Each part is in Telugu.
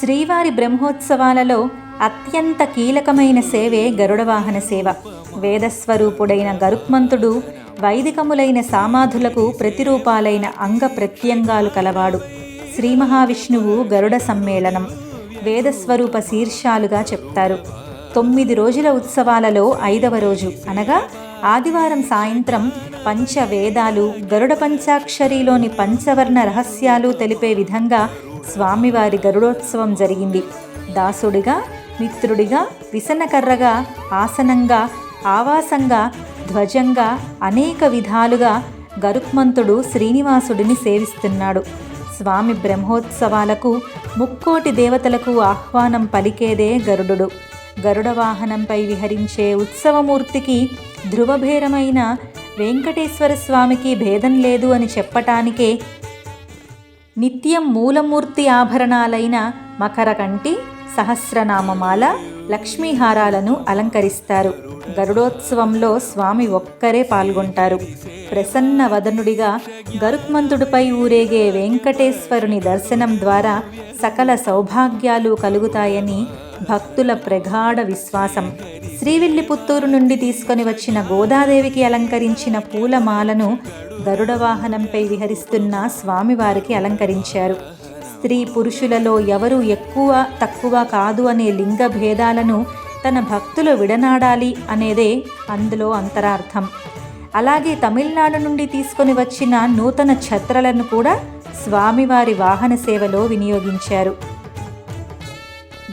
శ్రీవారి బ్రహ్మోత్సవాలలో అత్యంత కీలకమైన సేవే గరుడవాహన సేవ. వేదస్వరూపుడైన గరుత్మంతుడు వైదికములైన సామాధులకు ప్రతిరూపాలైన అంగ ప్రత్యంగాలు కలవాడు. శ్రీ మహావిష్ణువు గరుడ సమ్మేళనం వేదస్వరూప శీర్షాలుగా చెప్తారు. తొమ్మిది రోజుల ఉత్సవాలలో ఐదవ రోజు అనగా ఆదివారం సాయంత్రం పంచ వేదాలు గరుడ పంచాక్షరిలోని పంచవర్ణ రహస్యాలు తెలిపే విధంగా స్వామివారి గరుడోత్సవం జరిగింది. దాసుడిగా మిత్రుడిగా విసనకర్రగా ఆసనంగా ఆవాసంగా ధ్వజంగా అనేక విధాలుగా గరుక్మంతుడు శ్రీనివాసుడిని సేవిస్తున్నాడు. స్వామి బ్రహ్మోత్సవాలకు ముక్కోటి దేవతలకు ఆహ్వానం పలికేదే గరుడు. గరుడ వాహనంపై విహరించే ఉత్సవమూర్తికి ధ్రువభేరమైన వెంకటేశ్వర స్వామికి భేదం లేదు అని చెప్పటానికే నిత్యం మూలమూర్తి ఆభరణాలైన మకరకంటి సహస్రనామమాల లక్ష్మీహారాలను అలంకరిస్తారు. గరుడోత్సవంలో స్వామి ఒక్కరే పాల్గొంటారు. ప్రసన్న వదనుడిగా గరుత్మంతుడిపై ఊరేగే వెంకటేశ్వరుని దర్శనం ద్వారా సకల సౌభాగ్యాలు కలుగుతాయని భక్తుల ప్రగాఢ విశ్వాసం. శ్రీవిల్లిపుత్తూరు నుండి తీసుకొని వచ్చిన గోదాదేవికి అలంకరించిన పూలమాలను గరుడ వాహనంపై విహరిస్తున్న స్వామివారికి అలంకరించారు. స్త్రీ పురుషులలో ఎవరు ఎక్కువ తక్కువ కాదు అనే లింగ భేదాలను తన భక్తులు విడనాడాలి అనేదే అందులో అంతరార్థం. అలాగే తమిళనాడు నుండి తీసుకొని వచ్చిన నూతన ఛత్రలను కూడా స్వామివారి వాహన సేవలో వినియోగించారు.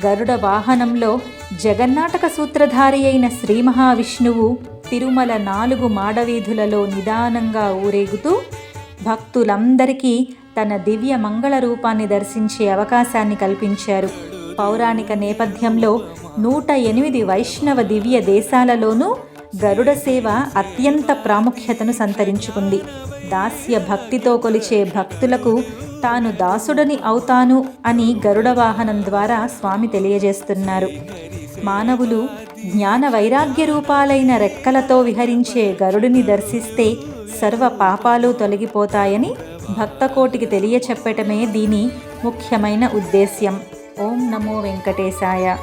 గరుడ వాహనంలో జగన్నాటక సూత్రధారి అయిన శ్రీ మహావిష్ణువు తిరుమల నాలుగు మాడవీధులలో నిదానంగా ఊరేగుతూ భక్తులందరికీ తన దివ్య మంగళ రూపాన్ని దర్శించే అవకాశాన్ని కల్పించారు. పౌరాణిక నేపథ్యంలో నూట ఎనిమిది వైష్ణవ దివ్య దేశాలలోనూ గరుడ సేవ అత్యంత ప్రాముఖ్యతను సంతరించుకుంది. దాస్య భక్తితో కొలిచే భక్తులకు తాను దాసుడని అవుతాను అని గరుడ వాహనం ద్వారా స్వామి తెలియజేస్తున్నారు. మానవులు జ్ఞాన వైరాగ్య రూపాలైన రెక్కలతో విహరించే గరుడిని దర్శిస్తే సర్వ పాపాలు తొలగిపోతాయని భక్తకోటికి తెలియచెప్పటమే దీని ముఖ్యమైన ఉద్దేశ్యం. ఓం నమో వెంకటేశాయ.